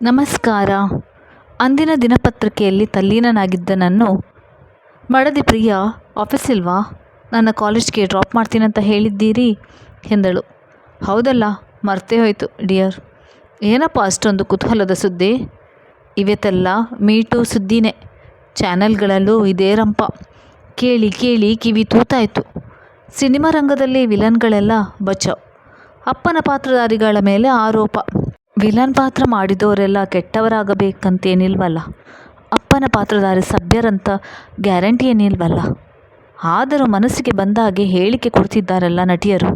ನಮಸ್ಕಾರ. ಅಂದಿನ ದಿನಪತ್ರಿಕೆಯಲ್ಲಿ ತಲ್ಲೀನನಾಗಿದ್ದ ನಾನು ಮಡದಿ ಪ್ರಿಯಾ ಆಫೀಸ್ ಇಲ್ವಾ? ನನ್ನ ಕಾಲೇಜ್ಗೆ ಡ್ರಾಪ್ ಮಾಡ್ತೀನಂತ ಹೇಳಿದ್ದೀರಿ? ಎಂದಳು. ಹೌದಲ್ಲ, ಮರ್ತೇ ಹೋಯಿತು ಡಿಯರ್ ಏನಪ್ಪ ಅಷ್ಟೊಂದು ಕುತೂಹಲದ ಸುದ್ದಿ? ಇವತ್ತೆಲ್ಲ ಮೀಟು ಸುದ್ದಿನೇ. ಚಾನೆಲ್ಗಳಲ್ಲೂ ಇದೇ ರಂಪ. ಕೇಳಿ ಕೇಳಿ ಕಿವಿ ತೂತಾಯಿತು. ಸಿನಿಮಾ ರಂಗದಲ್ಲಿ ವಿಲನ್ಗಳೆಲ್ಲ ಬಚಾವ್ ಅಪ್ಪನ ಪಾತ್ರಧಾರಿಗಳ ಮೇಲೆ ಆರೋಪ. ವಿಲನ್ ಪಾತ್ರ ಮಾಡಿದವರೆಲ್ಲ ಕೆಟ್ಟವರಾಗಬೇಕಂತೇನಿಲ್ವಲ್ಲ. ಅಪ್ಪನ ಪಾತ್ರಧಾರಿ ಸಭ್ಯರಂತ ಗ್ಯಾರಂಟಿ ಏನಿಲ್ವಲ್ಲ. ಆದರೂ ಮನಸ್ಸಿಗೆ ಬಂದ ಹಾಗೆ ಹೇಳಿಕೆ ಕೊಡ್ತಿದ್ದಾರಲ್ಲ ನಟಿಯರು.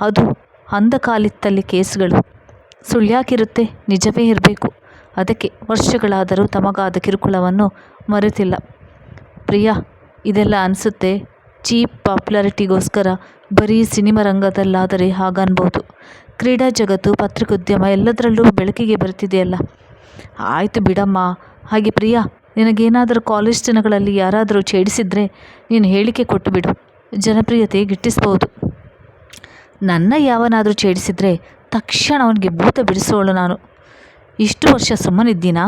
ಅದು ಅಂದ ಕಾಲಿತ್ತಲ್ಲಿ ಕೇಸ್ಗಳು. ಸುಳ್ಳ್ಯಾಕಿರುತ್ತೆ ನಿಜವೇ ಇರಬೇಕು. ಅದಕ್ಕೆ ವರ್ಷಗಳಾದರೂ ತಮಗಾದ ಕಿರುಕುಳವನ್ನು ಮರೆತಿಲ್ಲ. ಪ್ರಿಯ, ಇದೆಲ್ಲ ಅನಿಸುತ್ತೆ, ಚೀಪ್ ಪಾಪ್ಯುಲಾರಿಟಿಗೋಸ್ಕರ ಬರೀ ಸಿನಿಮಾ ರಂಗದಲ್ಲಾದರೆ ಹಾಗನ್ಬೋದು. ಕ್ರೀಡಾ ಜಗತ್ತು, ಪತ್ರಿಕೋದ್ಯಮ ಎಲ್ಲದರಲ್ಲೂ ಬೆಳಕಿಗೆ ಬರ್ತಿದೆಯಲ್ಲ ಆಯಿತು ಬಿಡಮ್ಮ. ಹಾಗೆ ಪ್ರಿಯಾ, ನಿನಗೇನಾದರೂ ಕಾಲೇಜ್ ದಿನಗಳಲ್ಲಿ ಯಾರಾದರೂ ಛೇಡಿಸಿದರೆ ನೀನು ಹೇಳಿಕೆ ಕೊಟ್ಟು ಬಿಡು. ಜನಪ್ರಿಯತೆ ಗಿಟ್ಟಿಸ್ಬೋದು. ನನ್ನ ಯಾವನಾದರೂ ಛೇಡಿಸಿದರೆ ತಕ್ಷಣ ಅವನಿಗೆ ಭೂತ ಬಿಡಿಸೋಳು ನಾನು. ಇಷ್ಟು ವರ್ಷ ಸುಮ್ಮನಿದ್ದೀನಾ?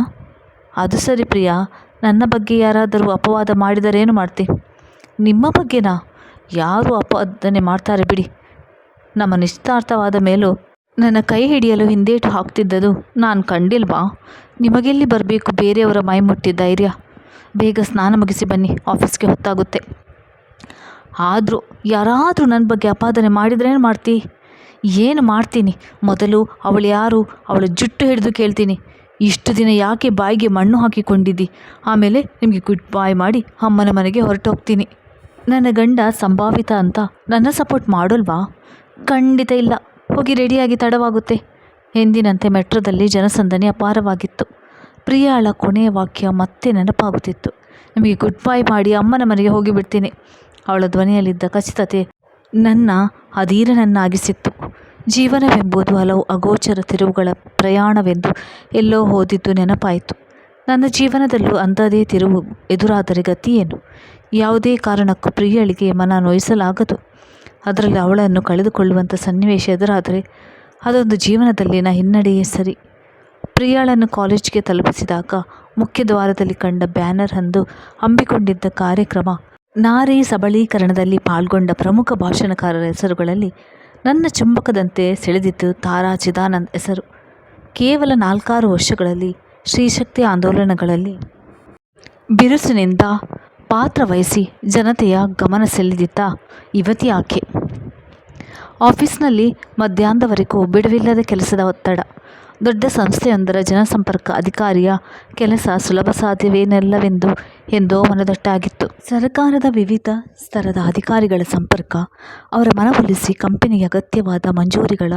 ಅದು ಸರಿ ಪ್ರಿಯಾ, ನನ್ನ ಬಗ್ಗೆ ಯಾರಾದರೂ ಅಪವಾದ ಮಾಡಿದರೇನು ಮಾಡ್ತಿ? ನಿಮ್ಮ ಬಗ್ಗೆನಾ? ಯಾರು ಅಪವಾದನೆ ಮಾಡ್ತಾರೆ ಬಿಡಿ. ನಮ್ಮ ನಿಶ್ಚಿತಾರ್ಥವಾದ ಮೇಲೂ ನನ್ನ ಕೈ ಹಿಡಿಯಲು ಹಿಂದೇಟು ಹಾಕ್ತಿದ್ದದು ನಾನು ಕಂಡಿಲ್ವಾ? ನಿಮಗೆಲ್ಲಿ ಬರಬೇಕು ಬೇರೆಯವರ ಮೈ ಮುಟ್ಟಿ ಧೈರ್ಯ? ಬೇಗ ಸ್ನಾನ ಮುಗಿಸಿ ಬನ್ನಿ, ಆಫೀಸ್ಗೆ ಹೊತ್ತಾಗುತ್ತೆ. ಆದರೂ ಯಾರಾದರೂ ನನ್ನ ಬಗ್ಗೆ ಅಪಾದನೆ ಮಾಡಿದ್ರೇನು ಮಾಡ್ತಿ? ಏನು ಮಾಡ್ತೀನಿ? ಮೊದಲು ಅವಳು ಯಾರು? ಅವಳ ಜುಟ್ಟು ಹಿಡಿದು ಕೇಳ್ತೀನಿ. ಇಷ್ಟು ದಿನ ಯಾಕೆ ಬಾಯಿಗೆ ಮಣ್ಣು ಹಾಕಿಕೊಂಡಿದ್ದಿ? ಆಮೇಲೆ ನಿಮಗೆ ಗುಡ್ ಬಾಯ್ ಮಾಡಿ ಅಮ್ಮನ ಮನೆಗೆ ಹೊರಟೋಗ್ತೀನಿ. ನನ್ನ ಗಂಡ ಸಂಭಾವಿತ ಅಂತ ನನ್ನ ಸಪೋರ್ಟ್ ಮಾಡೋಲ್ವಾ? ಖಂಡಿತ ಇಲ್ಲ. ಹೋಗಿ ರೆಡಿಯಾಗಿ ತಡವಾಗುತ್ತೆ. ಎಂದಿನಂತೆ ಮೆಟ್ರೋದಲ್ಲಿ ಜನಸಂದಣಿ ಅಪಾರವಾಗಿತ್ತು. ಪ್ರಿಯಾಳ ಕೊನೆಯ ವಾಕ್ಯ ಮತ್ತೆ ನೆನಪಾಗುತ್ತಿತ್ತು. ನಿಮಗೆ ಗುಡ್ ಬೈ ಮಾಡಿ ಅಮ್ಮನ ಮನೆಗೆ ಹೋಗಿಬಿಡ್ತೀನಿ ಅವಳ ಧ್ವನಿಯಲ್ಲಿದ್ದ ಖಚಿತತೆ ನನ್ನ ಅಧೀರನನ್ನಾಗಿಸಿತ್ತು ಜೀವನವೆಂಬುದು ಹಲವು ಅಗೋಚರ ತಿರುವುಗಳ ಪ್ರಯಾಣವೆಂದು ಎಲ್ಲೋ ಹೋದಿದ್ದು ನೆನಪಾಯಿತು. ನನ್ನ ಜೀವನದಲ್ಲೂ ಅಂಥದೇ ತಿರುವು ಎದುರಾದರೆ ಗತಿಯೇನು ಯಾವುದೇ ಕಾರಣಕ್ಕೂ ಪ್ರಿಯಳಿಗೆ ಮನ ನೋಯಿಸಲಾಗದು. ಅದರಲ್ಲಿ ಅವಳನ್ನು ಕಳೆದುಕೊಳ್ಳುವಂಥ ಸನ್ನಿವೇಶ ಎದುರಾದರೆ ಅದೊಂದು ಜೀವನದಲ್ಲಿನ ಹಿನ್ನಡೆಯೇ ಸರಿ. ಪ್ರಿಯಾಳನ್ನು ಕಾಲೇಜ್ಗೆ ತಲುಪಿಸಿದಾಗ ಮುಖ್ಯ ದ್ವಾರದಲ್ಲಿ ಕಂಡ ಬ್ಯಾನರ್ ಅಂದು ಹಮ್ಮಿಕೊಂಡಿದ್ದ ಕಾರ್ಯಕ್ರಮ ನಾರಿ ಸಬಲೀಕರಣದಲ್ಲಿ ಪಾಲ್ಗೊಂಡ ಪ್ರಮುಖ ಭಾಷಣಕಾರರ ಹೆಸರುಗಳಲ್ಲಿ ನನ್ನ ಚುಂಬಕದಂತೆ ಸೆಳೆದಿತ್ತು ತಾರಾ ಚಿದಾನಂದ್ ಹೆಸರು. ಕೇವಲ ನಾಲ್ಕಾರು ವರ್ಷಗಳಲ್ಲಿ ಶ್ರೀಶಕ್ತಿ ಆಂದೋಲನಗಳಲ್ಲಿ ಬಿರುಸಿನಿಂದ ಪಾತ್ರವಹಿಸಿ ಜನತೆಯ ಗಮನ ಸೆಳೆದಿದ್ದ ಯುವತಿ ಆಕೆ. ಆಫೀಸ್ನಲ್ಲಿ ಮಧ್ಯಾಹ್ನದವರೆಗೂ ಬಿಡುವಿಲ್ಲದ ಕೆಲಸದ ಒತ್ತಡ. ದೊಡ್ಡ ಸಂಸ್ಥೆಯೊಂದರ ಜನಸಂಪರ್ಕ ಅಧಿಕಾರಿಯ ಕೆಲಸ ಸುಲಭ ಸಾಧ್ಯವೇನಲ್ಲವೆಂದು ಎಂದೋ ಮನದಟ್ಟಾಗಿತ್ತು. ಸರಕಾರದ ವಿವಿಧ ಸ್ತರದ ಅಧಿಕಾರಿಗಳ ಸಂಪರ್ಕ, ಅವರ ಮನವೊಲಿಸಿ ಕಂಪನಿಗೆ ಅಗತ್ಯವಾದ ಮಂಜೂರಿಗಳ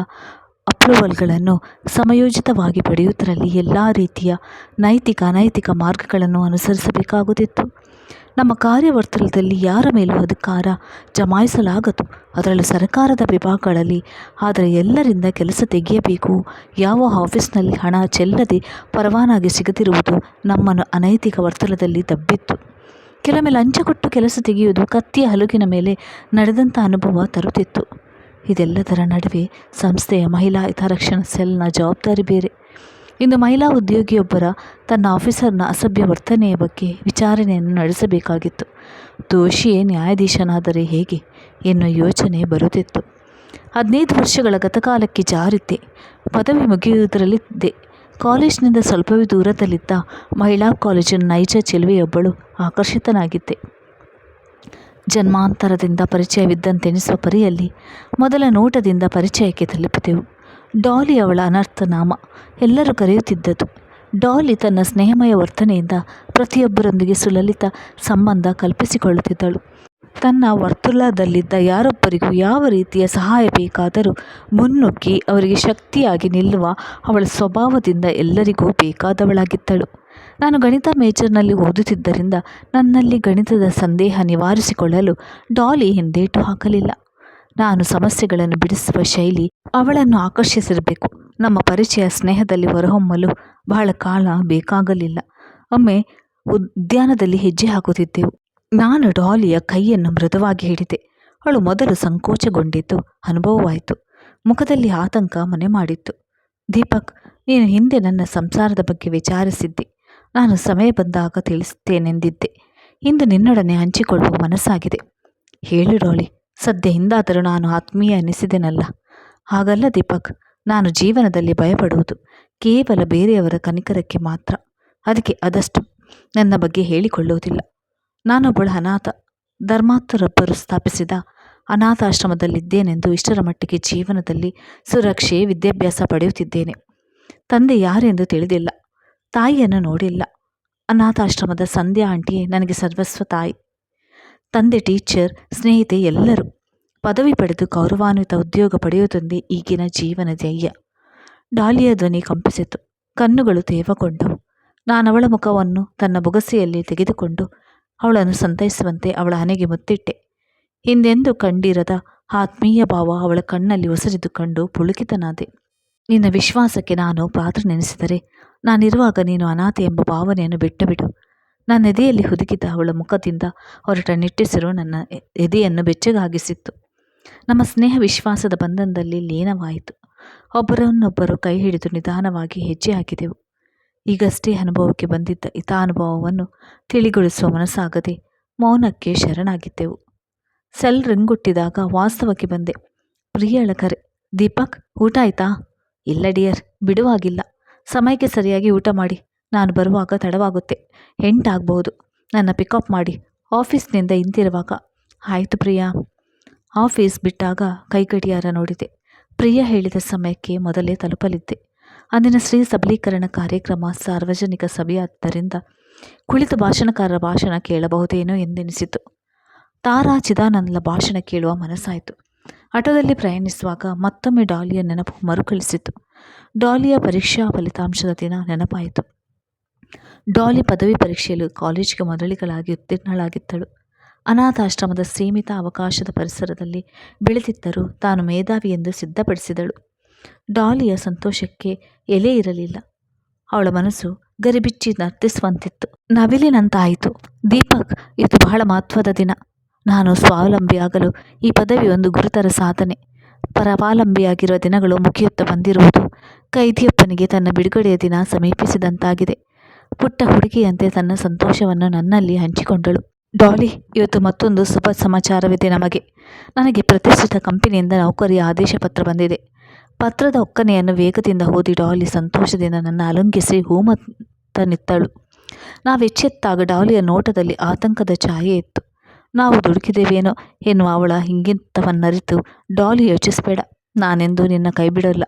ಅಪ್ರೂವಲ್ಗಳನ್ನು ಸಮಯೋಚಿತವಾಗಿ ಪಡೆಯುವುದರಲ್ಲಿ ಎಲ್ಲ ರೀತಿಯ ನೈತಿಕ ಅನೈತಿಕ ಮಾರ್ಗಗಳನ್ನು ಅನುಸರಿಸಬೇಕಾಗುತ್ತಿತ್ತು. ನಮ್ಮ ಕಾರ್ಯವರ್ತಲದಲ್ಲಿ ಯಾರ ಮೇಲೂ ಅಧಿಕಾರ ಜಮಾಯಿಸಲಾಗದು. ಅದರಲ್ಲೂ ಸರ್ಕಾರದ ವಿಭಾಗಗಳಲ್ಲಿ, ಆದರೆ ಎಲ್ಲರಿಂದ ಕೆಲಸ ತೆಗೆಯಬೇಕು. ಯಾವ ಆಫೀಸ್ನಲ್ಲಿ ಹಣ ಚೆಲ್ಲದೆ ಪರವಾನಗಿ ಸಿಗದಿರುವುದು ನಮ್ಮನ್ನು ಅನೈತಿಕ ವರ್ತಲದಲ್ಲಿ ದಬ್ಬಿತ್ತು. ಕೆಲವೊಮ್ಮೆ ಲಂಚ ಕೊಟ್ಟು ಕೆಲಸ ತೆಗೆಯುವುದು ಕತ್ತಿಯ ಹಲುಗಿನ ಮೇಲೆ ನಡೆದಂಥ ಅನುಭವ ತರುತ್ತಿತ್ತು. ಇದೆಲ್ಲದರ ನಡುವೆ ಸಂಸ್ಥೆಯ ಮಹಿಳಾ ಹಿತರಕ್ಷಣಾ ಸೆಲ್ನ ಜವಾಬ್ದಾರಿ ಬೇರೆ. ಇಂದು ಮಹಿಳಾ ಉದ್ಯೋಗಿಯೊಬ್ಬರ ತನ್ನ ಆಫೀಸರ್ನ ಅಸಭ್ಯ ವರ್ತನೆಯ ಬಗ್ಗೆ ವಿಚಾರಣೆಯನ್ನು ನಡೆಸಬೇಕಾಗಿತ್ತು. ದೋಷಿಯೇ ನ್ಯಾಯಾಧೀಶನಾದರೆ ಹೇಗೆ ಎನ್ನುವ ಯೋಚನೆ ಬರುತ್ತಿತ್ತು. ಹದಿನೈದು ವರ್ಷಗಳ ಗತಕಾಲಕ್ಕೆ ಜಾರಿದ್ದೆ. ಪದವಿ ಮುಗಿಯುವುದರಲ್ಲಿದ್ದೆ. ಕಾಲೇಜಿನಿಂದ ಸ್ವಲ್ಪವೇ ದೂರದಲ್ಲಿದ್ದ ಮಹಿಳಾ ಕಾಲೇಜಿನ ನೈಜ ಚೆಲುವೆಯೊಬ್ಬಳು ಆಕರ್ಷಿತನಾಗಿದ್ದೆ. ಜನ್ಮಾಂತರದಿಂದ ಪರಿಚಯವಿದ್ದಂತೆನಿಸುವ ಪರಿಯಲ್ಲಿ ಮೊದಲ ನೋಟದಿಂದ ಪರಿಚಯಕ್ಕೆ ತಲುಪಿದೆವು. ಡಾಲಿ ಅವಳ ಅನರ್ಥ ನಾಮ ಎಲ್ಲರೂ ಕರೆಯುತ್ತಿದ್ದದು. ಡಾಲಿ ತನ್ನ ಸ್ನೇಹಮಯ ವರ್ತನೆಯಿಂದ ಪ್ರತಿಯೊಬ್ಬರೊಂದಿಗೆ ಸುಲಲಿತ ಸಂಬಂಧ ಕಲ್ಪಿಸಿಕೊಳ್ಳುತ್ತಿದ್ದಳು. ತನ್ನ ವರ್ತುಲದಲ್ಲಿದ್ದ ಯಾರೊಬ್ಬರಿಗೂ ಯಾವ ರೀತಿಯ ಸಹಾಯ ಬೇಕಾದರೂ ಮುನ್ನುಗ್ಗಿ ಅವರಿಗೆ ಶಕ್ತಿಯಾಗಿ ನಿಲ್ಲುವ ಅವಳ ಸ್ವಭಾವದಿಂದ ಎಲ್ಲರಿಗೂ ಬೇಕಾದವಳಾಗಿದ್ದಳು. ನಾನು ಗಣಿತ ಮೇಜರ್ನಲ್ಲಿ ಓದುತ್ತಿದ್ದರಿಂದ ನನ್ನಲ್ಲಿ ಗಣಿತದ ಸಂದೇಹ ನಿವಾರಿಸಿಕೊಳ್ಳಲು ಡಾಲಿ ಹಿಂದೇಟು ಹಾಕಲಿಲ್ಲ. ನಾನು ಸಮಸ್ಯೆಗಳನ್ನು ಬಿಡಿಸುವ ಶೈಲಿ ಅವಳನ್ನು ಆಕರ್ಷಿಸಿರಬೇಕು. ನಮ್ಮ ಪರಿಚಯ ಸ್ನೇಹದಲ್ಲಿ ಹೊರಹೊಮ್ಮಲು ಬಹಳ ಕಾಲ ಬೇಕಾಗಲಿಲ್ಲ. ಒಮ್ಮೆ ಉದ್ಯಾನದಲ್ಲಿ ಹೆಜ್ಜೆ ಹಾಕುತ್ತಿದ್ದೆವು. ನಾನು ಡಾಲಿಯ ಕೈಯನ್ನು ಮೃದುವಾಗಿ ಹಿಡಿದೆ. ಅವಳು ಮೊದಲು ಸಂಕೋಚಗೊಂಡಿದ್ದು ಅನುಭವವಾಯಿತು. ಮುಖದಲ್ಲಿ ಆತಂಕ ಮನೆ ಮಾಡಿತ್ತು. ದೀಪಕ್, ನೀನು ಹಿಂದೆ ನನ್ನ ಸಂಸಾರದ ಬಗ್ಗೆ ವಿಚಾರಿಸಿದ್ದೆ. ನಾನು ಸಮಯ ಬಂದಾಗ ತಿಳಿಸುತ್ತೇನೆಂದಿದ್ದೆ ಇಂದು ನಿನ್ನೊಡನೆ ಹಂಚಿಕೊಳ್ಳುವ ಮನಸ್ಸಾಗಿದೆ. ಹೇಳು ಡಾಲಿ. ಸದ್ಯ ಹಿಂದಾದರೂ ನಾನು ಆತ್ಮೀಯ ಎನಿಸಿದೆನಲ್ಲ. ಹಾಗಲ್ಲ ದೀಪಕ್, ನಾನು ಜೀವನದಲ್ಲಿ ಭಯಪಡುವುದು ಕೇವಲ ಬೇರೆಯವರ ಕನಿಕರಕ್ಕೆ ಮಾತ್ರ. ಅದಕ್ಕೆ ಅದಷ್ಟು ನನ್ನ ಬಗ್ಗೆ ಹೇಳಿಕೊಳ್ಳುವುದಿಲ್ಲ. ನಾನೊಬ್ಬಳು ಅನಾಥ ಧರ್ಮಾತ್ಮರೊಬ್ಬರು ಸ್ಥಾಪಿಸಿದ ಅನಾಥಾಶ್ರಮದಲ್ಲಿದ್ದೇನೆಂದು ಇಷ್ಟರ ಮಟ್ಟಿಗೆ ಜೀವನದಲ್ಲಿ ಸುರಕ್ಷೆ, ವಿದ್ಯಾಭ್ಯಾಸ ಪಡೆಯುತ್ತಿದ್ದೇನೆ. ತಂದೆ ಯಾರೆಂದು ತಿಳಿದಿಲ್ಲ, ತಾಯಿಯನ್ನು ನೋಡಿಲ್ಲ. ಅನಾಥಾಶ್ರಮದ ಸಂಧ್ಯಾ ಆಂಟಿಯೇ ನನಗೆ ಸರ್ವಸ್ವ ತಾಯಿ. ತಂದೆ, ಟೀಚರ್, ಸ್ನೇಹಿತೆ ಎಲ್ಲರೂ ಪದವಿ ಪಡೆದು ಗೌರವಾನ್ವಿತ ಉದ್ಯೋಗ ಪಡೆಯುವುದೊಂದೇ ಈಗಿನ ಜೀವನ ಧ್ಯೇಯ. ಡಾಲಿಯ ಧ್ವನಿ ಕಂಪಿಸಿತು. ಕಣ್ಣುಗಳು ತೇವಗೊಂಡವು. ನಾನವಳ ಮುಖವನ್ನು ತನ್ನ ಬೊಗಸೆಯಲ್ಲಿ ತೆಗೆದುಕೊಂಡು ಅವಳನ್ನು ಸಂತೈಸುವಂತೆ ಅವಳ ಹಣೆಗೆ ಮುತ್ತಿಟ್ಟೆ. ಹಿಂದೆಂದು ಕಂಡಿರದ ಆತ್ಮೀಯ ಭಾವ ಅವಳ ಕಣ್ಣಲ್ಲಿ ಒಸರಿದು ಕಂಡು ಪುಳುಕಿತನಾದೆ. ನಿನ್ನ ವಿಶ್ವಾಸಕ್ಕೆ ನಾನು ಪಾತ್ರ ನೆನೆಸಿದರೆ ನಾನಿರುವಾಗ ನೀನು ಅನಾಥೆ ಎಂಬ ಭಾವನೆಯನ್ನು ಬಿಟ್ಟುಬಿಡು. ನನ್ನ ಎದೆಯಲ್ಲಿ ಹುದುಗಿದ ಅವಳ ಮುಖದಿಂದ ಹೊರಟ ನಿಟ್ಟಿಸಿರು ನನ್ನ ಎದೆಯನ್ನು ಬೆಚ್ಚಗಾಗಿಸಿತ್ತು. ನಮ್ಮ ಸ್ನೇಹ ವಿಶ್ವಾಸದ ಬಂಧನದಲ್ಲಿ ಲೀನವಾಯಿತು. ಒಬ್ಬರನ್ನೊಬ್ಬರು ಕೈ ಹಿಡಿದು ನಿಧಾನವಾಗಿ ಹೆಜ್ಜೆ ಹಾಕಿದೆವು. ಈಗಷ್ಟೇ ಅನುಭವಕ್ಕೆ ಬಂದಿದ್ದ ಹಿತಾನುಭವವನ್ನು ತಿಳಿಗೊಳಿಸುವ ಮನಸ್ಸಾಗದೆ ಮೌನಕ್ಕೆ ಶರಣಾಗಿದ್ದೆವು. ಸೆಲ್ ರಿಂಗುಟ್ಟಿದಾಗ ವಾಸ್ತವಕ್ಕೆ ಬಂದೆ. ಪ್ರಿಯಳ ಕರೆ, ದೀಪಕ್, ಊಟ ಆಯ್ತಾ? ಇಲ್ಲ ಡಿಯರ್, ಬಿಡುವಾಗಿಲ್ಲ. ಸಮಯಕ್ಕೆ ಸರಿಯಾಗಿ ಊಟ ಮಾಡಿ. ನಾನು ಬರುವಾಗ ತಡವಾಗುತ್ತೆ. ಎಂಟಾಗಬಹುದು ನನ್ನ ಪಿಕಪ್ ಮಾಡಿ. ಆಫೀಸ್ನಿಂದ ಹಿಂತಿರುವಾಗ. ಆಯಿತು ಪ್ರಿಯಾ. ಆಫೀಸ್ ಬಿಟ್ಟಾಗ ಕೈಗಡಿಯಾರ ನೋಡಿದೆ. ಪ್ರಿಯಾ ಹೇಳಿದ ಸಮಯಕ್ಕೆ ಮೊದಲೇ ತಲುಪಲಿದ್ದೆ. ಅಂದಿನ ಸ್ತ್ರೀ ಸಬಲೀಕರಣ ಕಾರ್ಯಕ್ರಮ ಸಾರ್ವಜನಿಕ ಸಭೆಯಾದ್ದರಿಂದ ಕುಳಿತ ಭಾಷಣಕಾರರ ಭಾಷಣ ಕೇಳಬಹುದೇನೋ ಎಂದೆನಿಸಿತು. ತಾರಾ ಚಿದಾನಂದ ಭಾಷಣ ಕೇಳುವ ಮನಸ್ಸಾಯಿತು. ಆಟೋದಲ್ಲಿ ಪ್ರಯಾಣಿಸುವಾಗ ಮತ್ತೊಮ್ಮೆ ಡಾಲಿಯ ನೆನಪು ಮರುಕಳಿಸಿತು. ಡಾಲಿಯ ಪರೀಕ್ಷಾ ಫಲಿತಾಂಶದ ದಿನ ನೆನಪಾಯಿತು. ಡಾಲಿ ಪದವಿ ಪರೀಕ್ಷೆಯಲ್ಲಿ ಕಾಲೇಜಿಗೆ ಮೊದಲಿಗಳಾಗಿ ಉತ್ತೀರ್ಣಳಾಗಿದ್ದಳು. ಅನಾಥಾಶ್ರಮದ ಸೀಮಿತ ಅವಕಾಶದ ಪರಿಸರದಲ್ಲಿ ಬೆಳೆದಿದ್ದರೂ ತಾನು ಮೇಧಾವಿ ಎಂದು ಸಿದ್ಧಪಡಿಸಿದಳು. ಡಾಲಿಯ ಸಂತೋಷಕ್ಕೆ ಎಲೆ ಇರಲಿಲ್ಲ. ಅವಳ ಮನಸ್ಸು ಗರಿಬಿಚ್ಚಿ ನರ್ತಿಸುವಂತಿತ್ತು. ನವಿಲಿನಂತಾಯಿತು. ದೀಪಕ್, ಇದು ಬಹಳ ಮಹತ್ವದ ದಿನ. ನಾನು ಸ್ವಾವಲಂಬಿಯಾಗಲು ಈ ಪದವಿ ಒಂದು ಗುರುತರ ಸಾಧನೆ. ಪರಾವಲಂಬಿಯಾಗಿರುವ ದಿನಗಳು ಮುಗಿಯುತ್ತಾ ಬಂದಿರುವುದು ಕೈದಿಯಪ್ಪನಿಗೆ ತನ್ನ ಬಿಡುಗಡೆಯ ದಿನ ಸಮೀಪಿಸಿದಂತಾಗಿದೆ. ಪುಟ್ಟ ಹುಡುಗಿಯಂತೆ ತನ್ನ ಸಂತೋಷವನ್ನು ನನ್ನಲ್ಲಿ ಹಂಚಿಕೊಂಡಳು. ಡಾಲಿ, ಇವತ್ತು ಮತ್ತೊಂದು ಶುಭ ಸಮಾಚಾರವಿದೆ ನಮಗೆ. ನನಗೆ ಪ್ರತಿಷ್ಠಿತ ಕಂಪನಿಯಿಂದ ನೌಕರಿಯ ಆದೇಶ ಪತ್ರ ಬಂದಿದೆ. ಪತ್ರದ ಒಕ್ಕನೆಯನ್ನು ವೇಗದಿಂದ ಓದಿ ಡಾಲಿ ಸಂತೋಷದಿಂದ ನನ್ನ ಅಲುಂಗಿಸಿ ಹೂಮತ್ತ ನಿತ್ತಳು. ನಾವೆಚ್ಚೆತ್ತಾಗ ಡಾಲಿಯ ನೋಟದಲ್ಲಿ ಆತಂಕದ ಛಾಯೆ ಇತ್ತು. ನಾವು ದುಡುಕಿದ್ದೇವೇನೋ ಎನ್ನುವ ಅವಳ ಹಿಂಗಿಂತವನ್ನರಿತು ಡಾಲಿ ಯೋಚಿಸಬೇಡ, ನಾನೆಂದು ನಿನ್ನ ಕೈಬಿಡಲ್ಲ.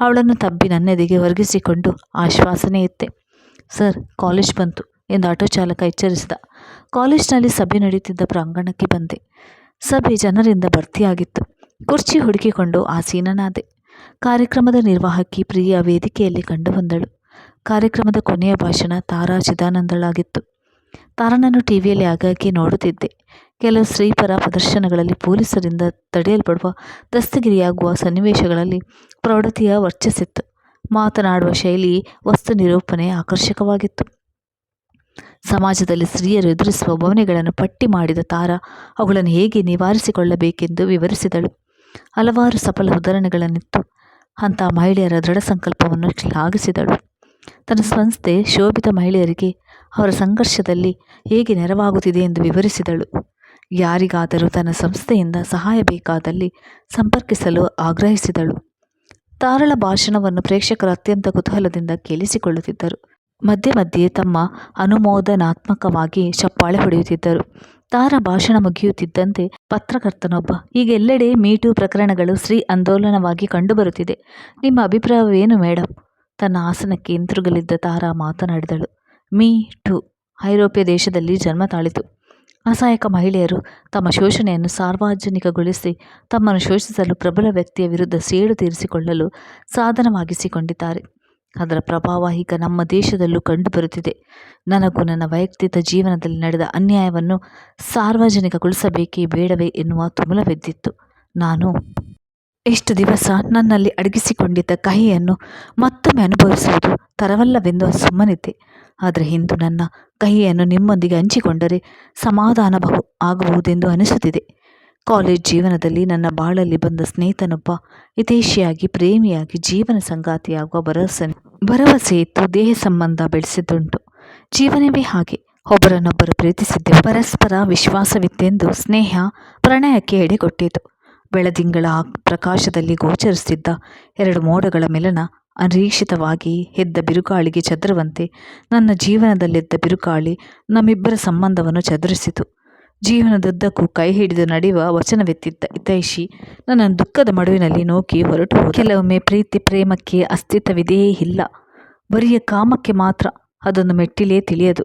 ಅವಳನ್ನು ತಬ್ಬಿ ನನ್ನೆದೆಗೆ ಒರಗಿಸಿಕೊಂಡು ಆಶ್ವಾಸನೆ ಇತ್ತೆ ಸರ್, ಕಾಲೇಜ್ ಬಂತು ಎಂದು ಆಟೋ ಚಾಲಕ ಎಚ್ಚರಿಸಿದ. ಕಾಲೇಜ್ನಲ್ಲಿ ಸಭೆ ನಡೆಯುತ್ತಿದ್ದ ಪ್ರಾಂಗಣಕ್ಕೆ ಬಂದೆ. ಸಭೆ ಜನರಿಂದ ಭರ್ತಿಯಾಗಿತ್ತು. ಕುರ್ಚಿ ಹುಡುಕಿಕೊಂಡು ಆಸೀನನಾದೆ. ಕಾರ್ಯಕ್ರಮದ ನಿರ್ವಾಹಕಿ ಪ್ರಿಯ ವೇದಿಕೆಯಲ್ಲಿ ಕಂಡುಬಂದಳು ಕಾರ್ಯಕ್ರಮದ ಕೊನೆಯ ಭಾಷಣ ತಾರಾ ಚಿದಾನಂದಳಾಗಿತ್ತು. ತಾರನನ್ನು ಟಿವಿಯಲ್ಲಿ ಆಗಾಗ್ಗೆ ನೋಡುತ್ತಿದ್ದೆ. ಕೆಲವು ಸ್ತ್ರೀಪರ ಪ್ರದರ್ಶನಗಳಲ್ಲಿ ಪೊಲೀಸರಿಂದ ತಡೆಯಲ್ಪಡುವ ದಸ್ತಗಿರಿಯಾಗುವ ಸನ್ನಿವೇಶಗಳಲ್ಲಿ ಪ್ರೌಢತೆಯ ವರ್ಚಸ್ಸಿತ್ತು. ಮಾತನಾಡುವ ಶೈಲಿ ವಸ್ತು ನಿರೂಪಣೆ ಆಕರ್ಷಕವಾಗಿತ್ತು. ಸಮಾಜದಲ್ಲಿ ಸ್ತ್ರೀಯರು ಎದುರಿಸುವ ಭಾವನೆಗಳನ್ನು ಪಟ್ಟಿ ಮಾಡಿದ ತಾರಾ ಅವುಗಳನ್ನು ಹೇಗೆ ನಿವಾರಿಸಿಕೊಳ್ಳಬೇಕೆಂದು ವಿವರಿಸಿದಳು. ಹಲವಾರು ಸಫಲ ಉದಾಹರಣೆಗಳನ್ನಿತ್ತು. ಅಂಥ ಮಹಿಳೆಯರ ದೃಢ ಸಂಕಲ್ಪವನ್ನು ಶ್ಲಾಘಿಸಿದಳು. ತನ್ನ ಸಂಸ್ಥೆ ಶೋಭಿತ ಮಹಿಳೆಯರಿಗೆ ಅವರ ಸಂಘರ್ಷದಲ್ಲಿ ಹೇಗೆ ನೆರವಾಗುತ್ತಿದೆ ಎಂದು ವಿವರಿಸಿದಳು. ಯಾರಿಗಾದರೂ ತನ್ನ ಸಂಸ್ಥೆಯಿಂದ ಸಹಾಯ ಬೇಕಾದಲ್ಲಿ ಸಂಪರ್ಕಿಸಲು ಆಗ್ರಹಿಸಿದಳು. ತಾರಳ ಭಾಷಣವನ್ನು ಪ್ರೇಕ್ಷಕರು ಅತ್ಯಂತ ಕುತೂಹಲದಿಂದ ಕೇಳಿಸಿಕೊಳ್ಳುತ್ತಿದ್ದರು. ಮಧ್ಯೆ ಮಧ್ಯೆ ತಮ್ಮ ಅನುಮೋದನಾತ್ಮಕವಾಗಿ ಚಪ್ಪಾಳೆ ಹೊಡೆಯುತ್ತಿದ್ದರು. ತಾರ ಭಾಷಣ ಮುಗಿಯುತ್ತಿದ್ದಂತೆ ಪತ್ರಕರ್ತನೊಬ್ಬ ಈಗ ಎಲ್ಲೆಡೆ ಮೀಟು ಪ್ರಕರಣಗಳು ಸ್ತ್ರೀ ಆಂದೋಲನವಾಗಿ ಕಂಡುಬರುತ್ತಿದೆ. ನಿಮ್ಮ ಅಭಿಪ್ರಾಯವೇನು ಮೇಡಮ್ ತನ್ನ ಆಸನಕ್ಕೆ ಹಿಂತಿರುಗಲಿದ್ದ ತಾರಾ ಮಾತನಾಡಿದಳು. Me to. ಐರೋಪ್ಯ ದೇಶದಲ್ಲಿ ಜನ್ಮ ತಾಳಿತು. ಅಸಹಾಯಕ ಮಹಿಳೆಯರು ತಮ್ಮ ಶೋಷಣೆಯನ್ನು ಸಾರ್ವಜನಿಕಗೊಳಿಸಿ ತಮ್ಮನ್ನು ಶೋಷಿಸಲು ಪ್ರಬಲ ವ್ಯಕ್ತಿಯ ವಿರುದ್ಧ ಸೇಡು ತೀರಿಸಿಕೊಳ್ಳಲು ಸಾಧನವಾಗಿಸಿಕೊಂಡಿದ್ದಾರೆ. ಅದರ ಪ್ರಭಾವ ಈಗ ನಮ್ಮ ದೇಶದಲ್ಲೂ ಕಂಡುಬರುತ್ತಿದೆ. ನನಗೂ ನನ್ನ ವೈಯಕ್ತಿಕ ಜೀವನದಲ್ಲಿ ನಡೆದ ಅನ್ಯಾಯವನ್ನು ಸಾರ್ವಜನಿಕಗೊಳಿಸಬೇಕೇ ಬೇಡವೇ ಎನ್ನುವ ತುಮುಲವೆದ್ದಿತ್ತು ನಾನು ಎಷ್ಟು ದಿವಸ ನನ್ನಲ್ಲಿ ಅಡಗಿಸಿಕೊಂಡಿದ್ದ ಕಹಿಯನ್ನು ಮತ್ತೊಮ್ಮೆ ಅನುಭವಿಸುವುದು ತರವಲ್ಲವೆಂದು ಸುಮ್ಮನಿದ್ದೆ. ಆದರೆ ಇಂದು ನನ್ನ ಕಹಿಯನ್ನು ನಿಮ್ಮೊಂದಿಗೆ ಹಂಚಿಕೊಂಡರೆ ಸಮಾಧಾನ ಬಹು ಆಗಬಹುದೆಂದು ಅನಿಸುತ್ತಿದೆ. ಕಾಲೇಜ್ ಜೀವನದಲ್ಲಿ ನನ್ನ ಬಾಳಲ್ಲಿ ಬಂದ ಸ್ನೇಹಿತನೊಬ್ಬ ಹಿತೈಷಿಯಾಗಿ ಪ್ರೇಮಿಯಾಗಿ ಜೀವನ ಸಂಗಾತಿಯಾಗುವ ಭರವಸೆ ಭರವಸೆ ಇತ್ತು. ದೇಹ ಸಂಬಂಧ ಬೆಳೆಸಿದ್ದುಂಟು. ಜೀವನವೇ ಹಾಗೆ. ಒಬ್ಬರನ್ನೊಬ್ಬರು ಪ್ರೀತಿಸಿದ್ದೆವು. ಪರಸ್ಪರ ವಿಶ್ವಾಸವಿತ್ತೆಂದು ಸ್ನೇಹ ಪ್ರಣಯಕ್ಕೆ ಎಡೆಕೊಟ್ಟಿತು. ಬೆಳದಿಂಗಳ ಪ್ರಕಾಶದಲ್ಲಿ ಗೋಚರಿಸುತ್ತಿದ್ದ ಎರಡು ಮೋಡಗಳ ಮಿಲನ ಅನಿರೀಕ್ಷಿತವಾಗಿ ಎದ್ದ ಬಿರುಗಾಳಿಗೆ ಚದರುವಂತೆ ನನ್ನ ಜೀವನದಲ್ಲೆದ್ದ ಬಿರುಗಾಳಿ ನಮ್ಮಿಬ್ಬರ ಸಂಬಂಧವನ್ನು ಚದುರಿಸಿತು. ಜೀವನದುದ್ದಕ್ಕೂ ಕೈ ಹಿಡಿದು ನಡೆಯುವ ವಚನವೆತ್ತಿದ್ದ ಹಿತೈಷಿ ನನ್ನ ದುಃಖದ ಮಡುವಿನಲ್ಲಿ ನೋಕಿ ಹೊರಟು ಕೆಲವೊಮ್ಮೆ ಪ್ರೀತಿ ಪ್ರೇಮಕ್ಕೆ ಅಸ್ತಿತ್ವವಿದೆಯೇ ಇಲ್ಲ. ಬರಿಯ ಕಾಮಕ್ಕೆ ಮಾತ್ರ ಅದೊಂದು ಮೆಟ್ಟಿಲೇ ತಿಳಿಯದು.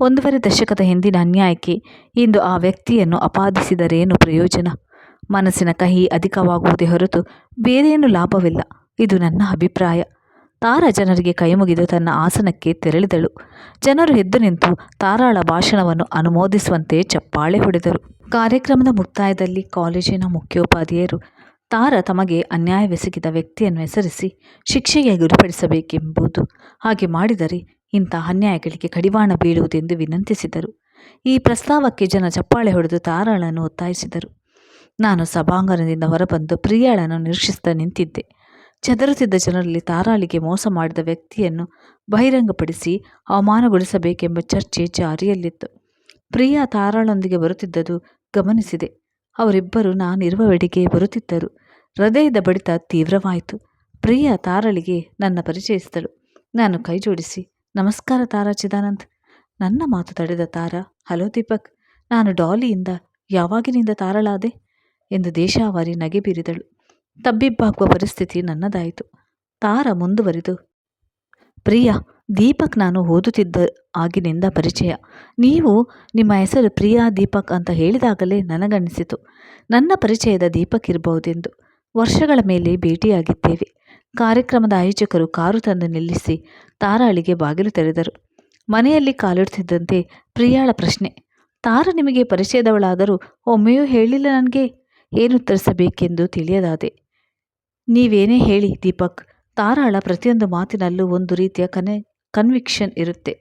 ಒಂದೂವರೆ ದಶಕದ ಹಿಂದಿನ ಅನ್ಯಾಯಕ್ಕೆ ಇಂದು ಆ ವ್ಯಕ್ತಿಯನ್ನು ಅಪಾದಿಸಿದರೇನು ಪ್ರಯೋಜನ? ಮನಸ್ಸಿನ ಕಹಿ ಅಧಿಕವಾಗುವುದೇ ಹೊರತು ಬೇರೇನು ಲಾಭವಿಲ್ಲ. ಇದು ನನ್ನ ಅಭಿಪ್ರಾಯ. ತಾರಾ ಜನರಿಗೆ ಕೈಮುಗಿದು ತನ್ನ ಆಸನಕ್ಕೆ ತೆರಳಿದಳು. ಜನರು ಎದ್ದು ನಿಂತು ತಾರಾಳ ಭಾಷಣವನ್ನು ಅನುಮೋದಿಸುವಂತೆ ಚಪ್ಪಾಳೆ ಹೊಡೆದರು. ಕಾರ್ಯಕ್ರಮದ ಮುಕ್ತಾಯದಲ್ಲಿ ಕಾಲೇಜಿನ ಮುಖ್ಯೋಪಾಧ್ಯಾಯರು ತಾರ ತಮಗೆ ಅನ್ಯಾಯವೆಸಗಿದ ವ್ಯಕ್ತಿಯನ್ನು ಹೆಸರಿಸಿ ಶಿಕ್ಷೆಗೆ ಗುರಿಪಡಿಸಬೇಕೆಂಬುದು ಹಾಗೆ ಮಾಡಿದರೆ ಇಂಥ ಅನ್ಯಾಯಗಳಿಗೆ ಕಡಿವಾಣ ಬೀಳುವುದೆಂದು ವಿನಂತಿಸಿದರು. ಈ ಪ್ರಸ್ತಾವಕ್ಕೆ ಜನ ಚಪ್ಪಾಳೆ ಹೊಡೆದು ತಾರಾಳನ್ನು ಒತ್ತಾಯಿಸಿದರು. ನಾನು ಸಭಾಂಗಣದಿಂದ ಹೊರಬಂದು ಪ್ರಿಯಾಳನ್ನು ನಿರೀಕ್ಷಿಸುತ್ತಾ ನಿಂತಿದ್ದೆ. ಚದರುತ್ತಿದ್ದ ಜನರಲ್ಲಿ ತಾರಾಳಿಗೆ ಮೋಸ ಮಾಡಿದ ವ್ಯಕ್ತಿಯನ್ನು ಬಹಿರಂಗಪಡಿಸಿ ಅವಮಾನಗೊಳಿಸಬೇಕೆಂಬ ಚರ್ಚೆ ಜಾರಿಯಲ್ಲಿತ್ತು. ಪ್ರಿಯಾ ತಾರಾಳೊಂದಿಗೆ ಬರುತ್ತಿದ್ದುದು ಗಮನಿಸಿದೆ. ಅವರಿಬ್ಬರು ನಾನಿರುವವೆಡೆಗೆ ಬರುತ್ತಿದ್ದರು. ಹೃದಯದ ಬಡಿತ ತೀವ್ರವಾಯಿತು. ಪ್ರಿಯಾ ತಾರಳಿಗೆ ನನ್ನ ಪರಿಚಯಿಸಿದಳು ನಾನು ಕೈಜೋಡಿಸಿ ನಮಸ್ಕಾರ ತಾರಾ ಚಿದಾನಂದ್. ನನ್ನ ಮಾತು ತಡೆದ ತಾರಾ, ಹಲೋ ದೀಪಕ್. ನಾನು ಡಾಲಿಯಿಂದ ಯಾವಾಗಿನಿಂದ ತಾರಳಾದೆ? ಎಂದು ದೇಶಾವಾರಿ ನಗೆ ಬೀರಿದಳು. ತಬ್ಬಿಬ್ಬಾಗುವ ಪರಿಸ್ಥಿತಿ ನನ್ನದಾಯಿತು. ತಾರ ಮುಂದುವರಿದು, ಪ್ರಿಯಾ, ದೀಪಕ್ ನಾನು ಓದುತ್ತಿದ್ದ ಆಗಿನಿಂದ ಪರಿಚಯ. ನೀವು ನಿಮ್ಮ ಹೆಸರು ಪ್ರಿಯಾ, ದೀಪಕ್ ಅಂತ ಹೇಳಿದಾಗಲೇ ನನಗನ್ನಿಸಿತು. ನನ್ನ ಪರಿಚಯದ ದೀಪಕ್ ಇರಬಹುದೆಂದು. ವರ್ಷಗಳ ಮೇಲೆ ಭೇಟಿಯಾಗಿದ್ದೇವೆ. ಕಾರ್ಯಕ್ರಮದ ಆಯೋಜಕರು ಕಾರು ತಂದು ನಿಲ್ಲಿಸಿ ತಾರಾಳಿಗೆ ಬಾಗಿಲು ತೆರೆದರು. ಮನೆಯಲ್ಲಿ ಕಾಲಿಡುತ್ತಿದ್ದಂತೆ ಪ್ರಿಯಾಳ ಪ್ರಶ್ನೆ, ತಾರ ನಿಮಗೆ ಪರಿಚಯದವಳಾದರೂ ಒಮ್ಮೆಯೂ ಹೇಳಿಲ್ಲ ನನಗೆ? ಏನು ಉತ್ತರಿಸಬೇಕೆಂದು ತಿಳಿಯದಾದೆ? ನೀವೇನೇ ಹೇಳಿ ದೀಪಕ್, ತಾರಾಳ ಪ್ರತಿಯೊಂದು ಮಾತಿನಲ್ಲೂ ಒಂದು ರೀತಿಯ ಕನೆ ಕನ್ವಿಕ್ಷನ್ ಇರುತ್ತೆ.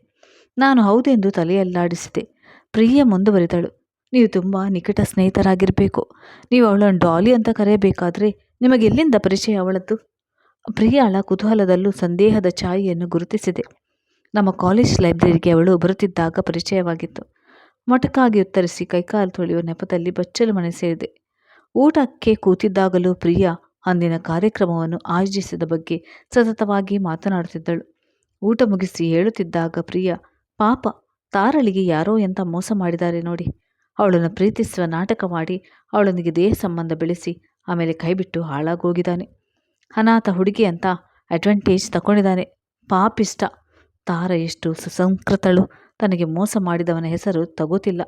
ನಾನು ಹೌದೆಂದು ತಲೆಯಲ್ಲಾಡಿಸಿದೆ. ಪ್ರಿಯ ಮುಂದುವರಿದಳು. ನೀವು ತುಂಬ ನಿಕಟ ಸ್ನೇಹಿತರಾಗಿರಬೇಕು. ನೀವು ಅವಳನ್ನು ಡಾಲಿ ಅಂತ ಕರೆಯಬೇಕಾದ್ರೆ ನಿಮಗೆಲ್ಲಿಂದ ಪರಿಚಯ ಅವಳದ್ದು? ಪ್ರಿಯಾಳ ಕುತೂಹಲದಲ್ಲೂ ಸಂದೇಹದ ಛಾಯೆಯನ್ನು ಗುರುತಿಸಿದೆ. ನಮ್ಮ ಕಾಲೇಜ್ ಲೈಬ್ರರಿಗೆ ಅವಳು ಬರುತ್ತಿದ್ದಾಗ ಪರಿಚಯವಾಗಿತ್ತು. ಮೊಟಕಾಗಿ ಉತ್ತರಿಸಿ ಕೈಕಾಲು ತೊಳೆಯುವ ನೆಪದಲ್ಲಿ ಬಚ್ಚಲು ಮನೆ ಸೇರಿದೆ ಊಟಕ್ಕೆ ಕೂತಿದ್ದಾಗಲೂ ಪ್ರಿಯಾ ಅಂದಿನ ಕಾರ್ಯಕ್ರಮವನ್ನು ಆಯೋಜಿಸಿದ ಬಗ್ಗೆ ಸತತವಾಗಿ ಮಾತನಾಡುತ್ತಿದ್ದಳು. ಊಟ ಮುಗಿಸಿ ಹೇಳುತ್ತಿದ್ದಾಗ ಪ್ರಿಯ, ಪಾಪ, ತಾರಳಿಗೆ ಯಾರೋ ಎಂತ ಮೋಸ ಮಾಡಿದ್ದಾರೆ ನೋಡಿ. ಅವಳನ್ನು ಪ್ರೀತಿಸುವ ನಾಟಕ ಮಾಡಿ ಅವಳೊಂದಿಗೆ ದೇಹ ಸಂಬಂಧ ಬೆಳೆಸಿ, ಆಮೇಲೆ ಕೈಬಿಟ್ಟು ಹಾಳಾಗೋಗಿದ್ದಾನೆ. ಅನಾಥ ಹುಡುಗಿ ಅಂತ ಅಡ್ವಾಂಟೇಜ್ ತಗೊಂಡಿದ್ದಾನೆ ಪಾಪಿಷ್ಟ. ತಾರ ಎಷ್ಟು ಸುಸಂಕೃತಳು. ತನಗೆ ಮೋಸ ಮಾಡಿದವನ ಹೆಸರು ತಗೋತಿಲ್ಲ.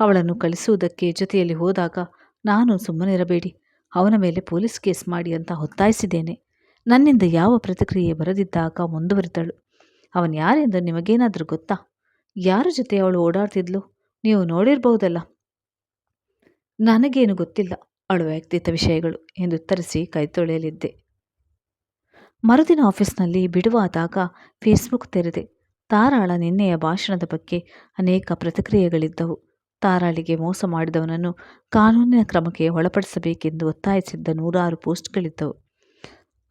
ಅವಳನ್ನು ಕಳಿಸುವುದಕ್ಕೆ ಜೊತೆಯಲ್ಲಿ ಹೋದಾಗ ನಾನು ಸುಮ್ಮನಿರಬೇಡಿ. ಅವನ ಮೇಲೆ ಪೊಲೀಸ್ ಕೇಸ್ ಮಾಡಿ ಅಂತ ಒತ್ತಾಯಿಸಿದ್ದೇನೆ ನನ್ನಿಂದ ಯಾವ ಪ್ರತಿಕ್ರಿಯೆ ಬರದಿದ್ದಾಗ ಮುಂದುವರಿದಳು. ಅವನು ಯಾರೆಂದು ನಿಮಗೇನಾದರೂ ಗೊತ್ತಾ? ಯಾರ ಜೊತೆ ಅವಳು ಓಡಾಡ್ತಿದ್ಲು? ನೀವು ನೋಡಿರಬಹುದಲ್ಲ. ನನಗೇನು ಗೊತ್ತಿಲ್ಲ ಅವಳು ವ್ಯಕ್ತಿತ್ವ ವಿಷಯಗಳು ಎಂದು ಉತ್ತರಿಸಿ ಕೈ ತೊಳೆಯಲಿದ್ದೆ. ಮರುದಿನ ಆಫೀಸ್ನಲ್ಲಿ ಬಿಡುವಾದಾಗ ಫೇಸ್ಬುಕ್ ತೆರೆದೆ. ತಾರಾಳ ನಿನ್ನೆಯ ಭಾಷಣದ ಬಗ್ಗೆ ಅನೇಕ ಪ್ರತಿಕ್ರಿಯೆಗಳಿದ್ದವು. ತಾರಾಳಿಗೆ ಮೋಸ ಮಾಡಿದವನನ್ನು ಕಾನೂನಿನ ಕ್ರಮಕ್ಕೆ ಒಳಪಡಿಸಬೇಕೆಂದು ಒತ್ತಾಯಿಸಿದ್ದ ನೂರಾರು ಪೋಸ್ಟ್ಗಳಿದ್ದವು.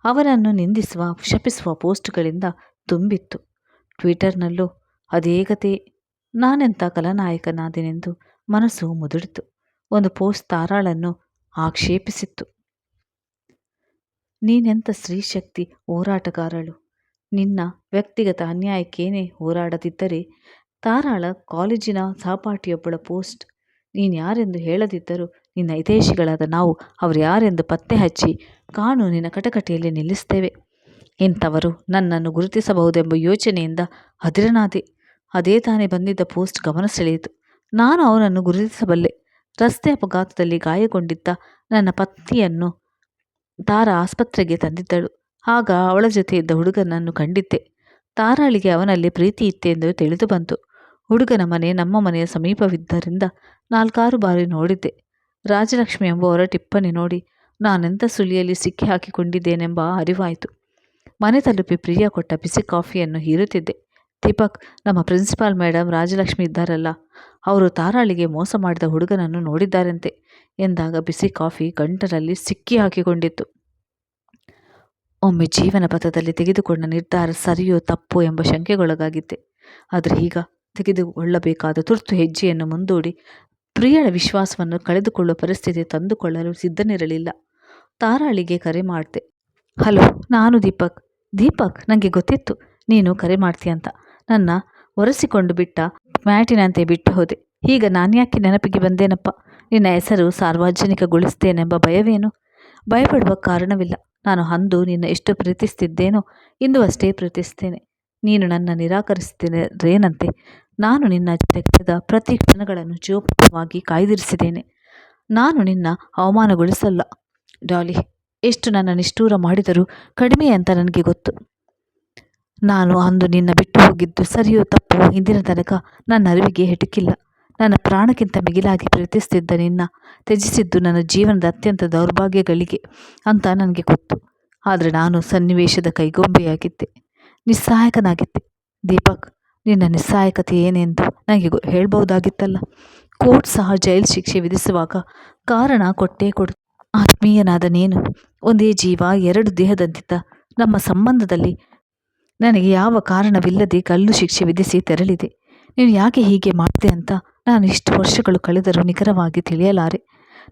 ಅವನನ್ನು ನಿಂದಿಸುವ, ಶಪಿಸುವ ಪೋಸ್ಟ್ಗಳಿಂದ ತುಂಬಿತ್ತು. ಟ್ವಿಟರ್ನಲ್ಲೂ, ಅದೇ ಕತೆ ನಾನೆಂಥ ಖಲನಾಯಕನಾದೆನೆಂದು ಮನಸ್ಸು ಮುದುಡಿತು. ಒಂದು ಪೋಸ್ಟ್ ತಾರಾಳನ್ನು ಆಕ್ಷೇಪಿಸಿತ್ತು. ನೀನೆಂಥ ಸ್ತ್ರೀಶಕ್ತಿ ಹೋರಾಟಗಾರಳು. ನಿನ್ನ ವ್ಯಕ್ತಿಗತ ಅನ್ಯಾಯಕ್ಕೇನೆ ಹೋರಾಡದಿದ್ದರೆ ತಾರಾಳ ಕಾಲೇಜಿನ ಸಹಪಾಠಿಯೊಬ್ಬಳ ಪೋಸ್ಟ್. ನೀನು ಯಾರೆಂದು ಹೇಳದಿದ್ದರೂ ನಿನ್ನ ಹಿತೈಷಿಗಳಾದ ನಾವು ಅವರು ಯಾರೆಂದು ಪತ್ತೆ ಹಚ್ಚಿ ಕಾನೂನಿನ ಕಟಕಟೆಯಲ್ಲಿ ನಿಲ್ಲಿಸ್ತೇವೆ. ಇಂಥವರು ನನ್ನನ್ನು ಗುರುತಿಸಬಹುದೆಂಬ ಯೋಚನೆಯಿಂದ ಅದಿರನಾದೆ ಅದೇ ತಾನೇ ಬಂದಿದ್ದ ಪೋಸ್ಟ್ ಗಮನ ಸೆಳೆಯಿತು ನಾನು ಅವನನ್ನು ಗುರುತಿಸಬಲ್ಲೆ. ರಸ್ತೆ ಅಪಘಾತದಲ್ಲಿ ಗಾಯಗೊಂಡಿದ್ದ ನನ್ನ ಪತ್ನಿಯನ್ನು ತಾರ ಆಸ್ಪತ್ರೆಗೆ ತಂದಿದ್ದಳು. ಆಗ ಅವಳ ಜೊತೆ ಇದ್ದ ಹುಡುಗನನ್ನು ಕಂಡಿದ್ದೆ. ತಾರಾಳಿಗೆ ಅವನಲ್ಲಿ ಪ್ರೀತಿ ಇತ್ತೆಂದು ತಿಳಿದು ಬಂತು. ಹುಡುಗನ ಮನೆ ನಮ್ಮ ಮನೆಯ ಸಮೀಪವಿದ್ದರಿಂದ ನಾಲ್ಕಾರು ಬಾರಿ ನೋಡಿದ್ದೆ. ರಾಜಲಕ್ಷ್ಮಿ ಎಂಬುವರ ಟಿಪ್ಪಣಿ ನೋಡಿ ನಾನೆಂಥ ಸುಳಿಯಲ್ಲಿ ಸಿಕ್ಕಿ ಹಾಕಿಕೊಂಡಿದ್ದೇನೆಂಬ ಅರಿವಾಯಿತು. ಮನೆ ತಲುಪಿ ಪ್ರಿಯ ಕೊಟ್ಟ ಬಿಸಿ ಕಾಫಿಯನ್ನು ಹೀರುತ್ತಿದ್ದೆ. ದೀಪಕ್, ನಮ್ಮ ಪ್ರಿನ್ಸಿಪಾಲ್ ಮೇಡಮ್ ರಾಜಲಕ್ಷ್ಮಿ ಇದ್ದಾರಲ್ಲ, ಅವರು ತಾರಾಳಿಗೆ ಮೋಸ ಮಾಡಿದ ಹುಡುಗನನ್ನು ನೋಡಿದ್ದಾರಂತೆ ಎಂದಾಗ ಬಿಸಿ ಕಾಫಿ ಗಂಟರಲ್ಲಿ ಸಿಕ್ಕಿ ಹಾಕಿಕೊಂಡಿತ್ತು ಒಮ್ಮೆ ಜೀವನ ಪಥದಲ್ಲಿ ತೆಗೆದುಕೊಂಡ ನಿರ್ಧಾರ ಸರಿಯೋ ತಪ್ಪು ಎಂಬ ಶಂಕೆಗೊಳಗಾಗಿದ್ದೆ. ಆದರೆ ಈಗ ತೆಗೆದುಕೊಳ್ಳಬೇಕಾದ ತುರ್ತು ಹೆಜ್ಜೆಯನ್ನು ಮುಂದೂಡಿ ಪ್ರಿಯಳ ವಿಶ್ವಾಸವನ್ನು ಕಳೆದುಕೊಳ್ಳುವ ಪರಿಸ್ಥಿತಿ ತಂದುಕೊಳ್ಳಲು ಸಿದ್ಧನಿರಲಿಲ್ಲ. ತಾರಾಳಿಗೆ ಕರೆ ಮಾಡಿದೆ ಹಲೋ, ನಾನು ದೀಪಕ್. ದೀಪಕ್ ನನಗೆ ಗೊತ್ತಿತ್ತು ನೀನು ಕರೆ ಮಾಡ್ತೀಯ ಅಂತ. ನನ್ನ ಒರೆಸಿಕೊಂಡು ಬಿಟ್ಟ ಮ್ಯಾಟಿನಂತೆ ಬಿಟ್ಟು ಹೋದೆ. ಈಗ ನಾನ್ಯಾಕೆ ನೆನಪಿಗೆ ಬಂದೇನಪ್ಪ? ನಿನ್ನ ಹೆಸರು ಸಾರ್ವಜನಿಕಗೊಳಿಸ್ತೇನೆಂಬ ಭಯವೇನು? ಭಯಪಡುವ ಕಾರಣವಿಲ್ಲ. ನಾನು ಅಂದು ನಿನ್ನ ಎಷ್ಟು ಪ್ರೀತಿಸ್ತಿದ್ದೇನೋ ಇಂದು ಅಷ್ಟೇ ಪ್ರೀತಿಸ್ತೇನೆ. ನೀನು ನನ್ನ ನಿರಾಕರಿಸಿದರೇನಂತೆ ನಾನು ನಿನ್ನ ಕಳೆದ ಪ್ರತಿ ಕ್ಷಣಗಳನ್ನು ಜೋಪವಾಗಿ ಕಾಯ್ದಿರಿಸಿದ್ದೇನೆ. ನಾನು ನಿನ್ನ ಅವಮಾನಗೊಳಿಸಲ್ಲ. ಡಾಲಿ, ಎಷ್ಟು ನನ್ನ ನಿಷ್ಠೂರ ಮಾಡಿದರೂ ಕಡಿಮೆ ಅಂತ ನನಗೆ ಗೊತ್ತು. ನಾನು ಅಂದು ನಿನ್ನ ಬಿಟ್ಟು ಹೋಗಿದ್ದು ಸರಿಯೋ ತಪ್ಪೋ ಹಿಂದಿನ ತನಕ ನನ್ನ ಅರಿವಿಗೆ ಹೆಟುಕಿಲ್ಲ. ನನ್ನ ಪ್ರಾಣಕ್ಕಿಂತ ಮಿಗಿಲಾಗಿ ಪ್ರೀತಿಸುತ್ತಿದ್ದ ನಿನ್ನ, ತ್ಯಜಿಸಿದ್ದು ನನ್ನ ಜೀವನದ ಅತ್ಯಂತ ದೌರ್ಭಾಗ್ಯಗಳಿಗೆ ಅಂತ ನನಗೆ ಗೊತ್ತು. ಆದರೆ ನಾನು ಸನ್ನಿವೇಶದ ಕೈಗೊಂಬೆಯಾಗಿದ್ದೆ. ನಿಸ್ಸಹಾಯಕನಾಗಿದ್ದೆ ದೀಪಕ್, ನಿನ್ನ ನಿಸ್ಸಹಾಯಕತೆ ಏನೆಂದು ನನಗೆ ಗೊ- ಕೋರ್ಟ್ ಸಹ ಜೈಲು ಶಿಕ್ಷೆ ವಿಧಿಸುವಾಗ ಕಾರಣ ಕೊಟ್ಟೇ ಕೊಡು. ಆತ್ಮೀಯನಾದ ನೀನು, ಒಂದೇ ಜೀವ, ಎರಡು ದೇಹದಂತಿದ್ದ ನಮ್ಮ ಸಂಬಂಧದಲ್ಲಿ ನನಗೆ ಯಾವ ಕಾರಣವಿಲ್ಲದೆ ಕಲ್ಲು ಶಿಕ್ಷೆ ವಿಧಿಸಿ ತೆರಳಿದೆ. ನೀನು ಯಾಕೆ ಹೀಗೆ ಮಾಡಿದೆ ಅಂತ ನಾನು ಇಷ್ಟು ವರ್ಷಗಳು ಕಳೆದರೂ ನಿಖರವಾಗಿ ತಿಳಿಯಲಾರೆ.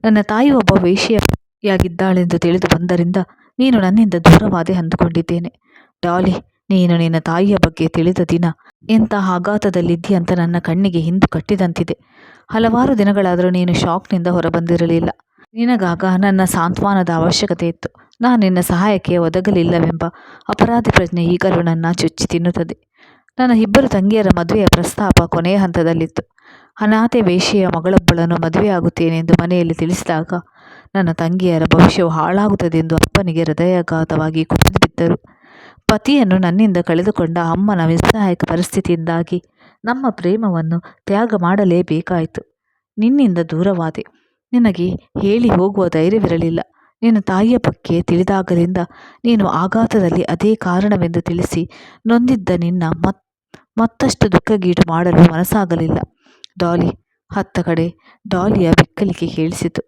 ನನ್ನ ತಾಯಿ ಒಬ್ಬ ವೇಷಿಯಾಗಿದ್ದಾಳೆಂದು ತಿಳಿದು ಬಂದರಿಂದ ನೀನು ನನ್ನಿಂದ ದೂರವಾದೆ ಅಂದುಕೊಂಡಿದ್ದೇನೆ. ಡಾಲಿ ನೀನು ನಿನ್ನ ತಾಯಿಯ ಬಗ್ಗೆ ತಿಳಿದ ದಿನ ಎಂಥ ಆಘಾತದಲ್ಲಿದ್ದೀಯಂತ ನನ್ನ ಕಣ್ಣಿಗೆ ಹಿಂದು ಕಟ್ಟಿದಂತಿದೆ. ಹಲವಾರು ದಿನಗಳಾದರೂ ನೀನು ಶಾಕ್ನಿಂದ ಹೊರಬಂದಿರಲಿಲ್ಲ. ನಿನಗಾಗ ನನ್ನ ಸಾಂತ್ವನದ ಅವಶ್ಯಕತೆ ಇತ್ತು. ನಾನು ನಿನ್ನ ಸಹಾಯಕ್ಕೆ ಒದಗಲಿಲ್ಲವೆಂಬ ಅಪರಾಧಿ ಪ್ರಜ್ಞೆ ಈಗಲೂ ನನ್ನ ಚುಚ್ಚಿ ತಿನ್ನುತ್ತದೆ. ನನ್ನ ಇಬ್ಬರು ತಂಗಿಯರ ಮದುವೆಯ ಪ್ರಸ್ತಾಪ ಕೊನೆಯ ಹಂತದಲ್ಲಿತ್ತು. ಅನಾಥೆ ವೇಷಿಯ ಮಗಳೊಬ್ಬಳನ್ನು ಮದುವೆಯಾಗುತ್ತೇನೆಂದು ಮನೆಯಲ್ಲಿ ತಿಳಿಸಿದಾಗ ನನ್ನ ತಂಗಿಯರ ಭವಿಷ್ಯವು ಹಾಳಾಗುತ್ತದೆಂದು ಅಪ್ಪನಿಗೆ ಹೃದಯಾಘಾತವಾಗಿ ಕುಸಿದು ಬಿದ್ದರು. ಪತಿಯನ್ನು ನನ್ನಿಂದ ಕಳೆದುಕೊಂಡ ಅಮ್ಮನ ನಿಸ್ಸಹಾಯಕ ಪರಿಸ್ಥಿತಿಯಿಂದಾಗಿ ನಮ್ಮ ಪ್ರೇಮವನ್ನು ತ್ಯಾಗ ಮಾಡಲೇಬೇಕಾಯಿತು. ನಿನ್ನಿಂದ ದೂರವಾದೆ. ನಿನಗೆ ಹೇಳಿ ಹೋಗುವ ಧೈರ್ಯವಿರಲಿಲ್ಲ. ನಿನ್ನ ತಾಯಿಯ ಬಗ್ಗೆ ತಿಳಿದಾಗಲಿಂದ ನೀನು ಆಘಾತದಲ್ಲಿ ಅದೇ ಕಾರಣವೆಂದು ತಿಳಿಸಿ ನೊಂದಿದ್ದ ನಿನ್ನ ಮತ್, ಮತ್ತಷ್ಟು ದುಃಖಗೀಡು ಮಾಡಲು ಮನಸ್ಸಾಗಲಿಲ್ಲ. ಡಾಲಿ, ಹತ್ತ ಕಡೆ ಡಾಲಿಯ ಬಿಕ್ಕಲಿಗೆ ಕೇಳಿಸಿತು.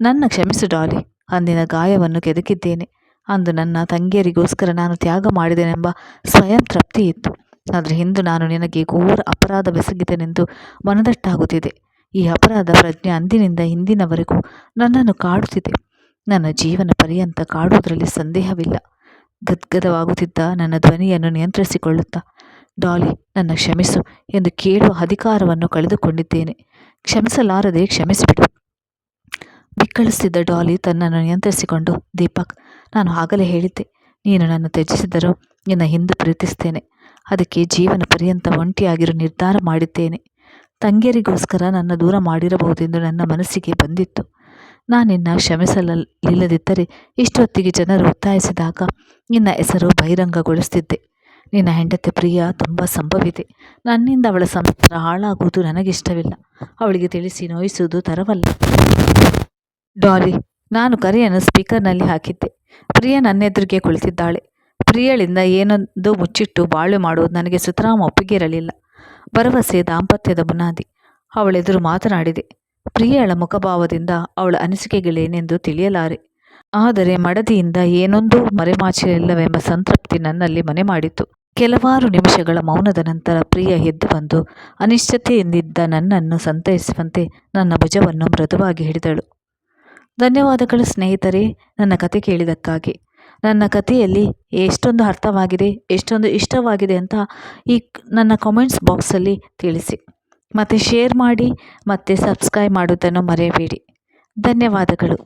ನನ್ನ ಕ್ಷಮಿಸು ಡಾಲಿ, ಅಂದಿನ ಗಾಯವನ್ನು ಕೆದಕಿದ್ದೇನೆ. ಅಂದು ನನ್ನ ತಂಗಿಯರಿಗೋಸ್ಕರ ನಾನು ತ್ಯಾಗ ಮಾಡಿದೆನೆಂಬ ಸ್ವಯಂ ತೃಪ್ತಿ ಇತ್ತು. ಆದರೆ ಇಂದು ನಾನು ನಿನಗೆ ಘೋರ ಅಪರಾಧ ಬೆಸಗಿದೆನೆಂದು ಮನದಟ್ಟಾಗುತ್ತಿದೆ. ಈ ಅಪರಾಧ ಪ್ರಜ್ಞೆ ಅಂದಿನಿಂದ ಇಂದಿನವರೆಗೂ ನನ್ನನ್ನು ಕಾಡುತ್ತಿದೆ. ನನ್ನ ಜೀವನ ಪರ್ಯಂತ ಕಾಡುವುದರಲ್ಲಿ ಸಂದೇಹವಿಲ್ಲ. ಗದ್ಗದವಾಗುತ್ತಿದ್ದ ನನ್ನ ಧ್ವನಿಯನ್ನು ನಿಯಂತ್ರಿಸಿಕೊಳ್ಳುತ್ತಾ, ಡಾಲಿ, ನನ್ನ ಕ್ಷಮಿಸು ಎಂದು ಕೇಳುವ ಅಧಿಕಾರವನ್ನು ಕಳೆದುಕೊಂಡಿದ್ದೇನೆ. ಕ್ಷಮಿಸಲಾರದೆ ಕ್ಷಮಿಸಿಬಿಡು. ಬಿಕ್ಕಳಿಸ್ತಿದ್ದ ಡಾಲಿ ತನ್ನನ್ನು ನಿಯಂತ್ರಿಸಿಕೊಂಡು, ದೀಪಕ್, ನಾನು ಆಗಲೇ ಹೇಳಿದ್ದೆ, ನೀನು ನನ್ನ ತ್ಯಜಿಸಿದರೂ ನಿನ್ನ ಹಿಂದೆ ಪ್ರೀತಿಸ್ತೇನೆ. ಅದಕ್ಕೆ ಜೀವನ ಪರ್ಯಂತ ಒಂಟಿಯಾಗಿರೋ ನಿರ್ಧಾರ ಮಾಡಿದ್ದೇನೆ. ತಂಗಿಯರಿಗೋಸ್ಕರ ನನ್ನ ದೂರ ಮಾಡಿರಬಹುದೆಂದು ನನ್ನ ಮನಸ್ಸಿಗೆ ಬಂದಿತ್ತು. ನಾನಿನ್ನ ನಿನ್ನ ಕ್ಷಮಿಸಲಿಲ್ಲದಿದ್ದರೆ ಇಷ್ಟೊತ್ತಿಗೆ ಜನರು ಒತ್ತಾಯಿಸಿದಾಗ ನಿನ್ನ ಹೆಸರು ಬಹಿರಂಗಗೊಳಿಸ್ತಿದ್ದೆ. ನಿನ್ನ ಹೆಂಡತಿ ಪ್ರಿಯ ತುಂಬ ಸಂಭವಿದೆ. ನನ್ನಿಂದ ಅವಳ ಸಂಸಾರ ಹಾಳಾಗುವುದು ನನಗಿಷ್ಟವಿಲ್ಲ. ಅವಳಿಗೆ ತಿಳಿಸಿ ನೋಯಿಸುವುದು ತರವಲ್ಲ. ಡಾಲಿ, ನಾನು ಕರೆಯನ್ನು ಸ್ಪೀಕರ್ನಲ್ಲಿ ಹಾಕಿದ್ದೆ. ಪ್ರಿಯ ನನ್ನೆದುರಿಗೆ ಕುಳಿತಿದ್ದಾಳೆ. ಪ್ರಿಯಳಿಂದ ಏನೊಂದು ಮುಚ್ಚಿಟ್ಟು ಬಾಳು ಮಾಡುವುದು ನನಗೆ ಸುತರಾಮ ಒಪ್ಪಿಗೆರಲಿಲ್ಲ. ಭರವಸೆ ದಾಂಪತ್ಯದ ಬುನಾದಿ. ಅವಳೆದುರು ಮಾತನಾಡಿದೆ. ಪ್ರಿಯಳ ಮುಖಭಾವದಿಂದ ಅವಳ ಅನಿಸಿಕೆಗಳೇನೆಂದು ತಿಳಿಯಲಾರೆ. ಆದರೆ ಮಡದಿಯಿಂದ ಏನೊಂದು ಮರೆಮಾಚಿರಲಿಲ್ಲವೆಂಬ ಸಂತೃಪ್ತಿ ನನ್ನಲ್ಲಿ ಮನೆ ಮಾಡಿತು ಕೆಲವಾರು ನಿಮಿಷಗಳ ಮೌನದ ನಂತರ ಪ್ರಿಯ ಎದ್ದು ಬಂದು ಅನಿಶ್ಚಿತೆಯಿಂದಿದ್ದ ನನ್ನನ್ನು ಸಂತೈಸುವಂತೆ ನನ್ನ ಭುಜವನ್ನು ಮೃದುವಾಗಿ ಹಿಡಿದಳು. ಧನ್ಯವಾದಗಳು ಸ್ನೇಹಿತರೆ, ನನ್ನ ಕತೆ ಕೇಳಿದ್ದಕ್ಕಾಗಿ ನನ್ನ ಕಥೆಯಲ್ಲಿ ಎಷ್ಟೊಂದು ಅರ್ಥವಾಗಿದೆ, ಎಷ್ಟೊಂದು ಇಷ್ಟವಾಗಿದೆ ಅಂತ ಈ ನನ್ನ ಕಾಮೆಂಟ್ಸ್ ಬಾಕ್ಸಲ್ಲಿ ತಿಳಿಸಿ. ಮತ್ತು ಶೇರ್ ಮಾಡಿ, ಮತ್ತು ಸಬ್ಸ್ಕ್ರೈಬ್ ಮಾಡೋದನ್ನು ಮರೆಯಬೇಡಿ. ಧನ್ಯವಾದಗಳು.